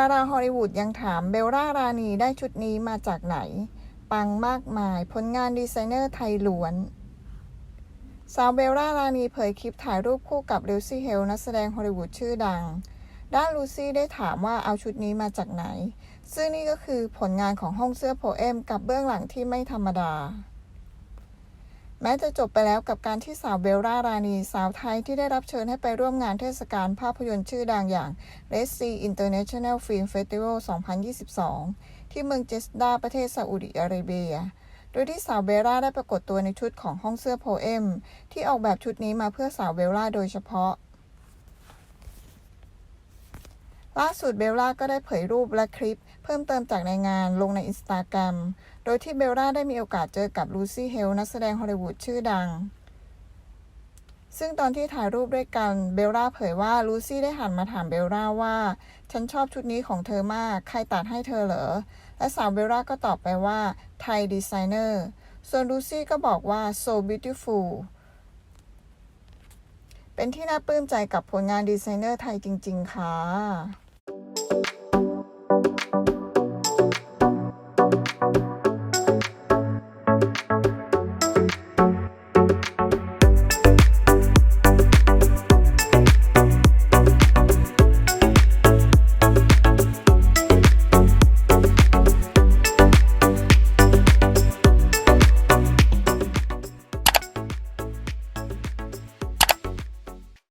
าราฮอลลีวูดยังถามเบลล่ารานีได้ชุดนี้มาจากไหน ปังมากมาย ผลงานดีไซเนอร์ไทยล้วน สาวเบลล่ารานีเผยคลิปถ่ายรูปคู่กับลิวซี่เฮลนักแสดงฮอลลีวูดชื่อดัง ด้านลูซี่ได้ถามว่าเอาชุดนี้มาจากไหน ซึ่งนี่ก็คือผลงานของห้องเสื้อโพเอมกับเบื้องหลังที่ไม่ธรรมดา แม้จะจบไปแล้วกับการที่สาวเบลล่ารานี สาวไทยที่ได้รับเชิญให้ไปร่วมงานเทศกาลภาพยนตร์ชื่อดังอย่าง Red Sea International Film Festival 2022 ที่เมืองเจสดาประเทศซาอุดิอาระเบีย โดยที่สาวเบลล่าได้ปรากฏตัวในชุดของห้องเสื้อโพเอม ที่ออกแบบชุดนี้มาเพื่อสาวเบลล่าโดยเฉพาะ ล่าสุดเบลล่าก็ได้เผยรูปและคลิป เพิ่มเติมจากในงานลงในอินสตาแกรม โดยที่เบลล่าได้มีโอกาสเจอกับลูซี่เฮลนักแสดงฮอลลีวูดชื่อดัง ซึ่งตอนที่ถ่ายรูปด้วยกัน เบลล่าเผยว่าลูซี่ได้หันมาถามเบลล่าว่า ฉันชอบชุดนี้ของเธอมาก ใครตัดให้เธอเหรอ และสาวเบลล่าก็ตอบไปว่าไทยดีไซเนอร์ ส่วนลูซี่ก็บอกว่า so beautiful เป็นที่น่าปลื้มใจกับผลงานดีไซเนอร์ไทยจริง ๆ ค่ะ Thank you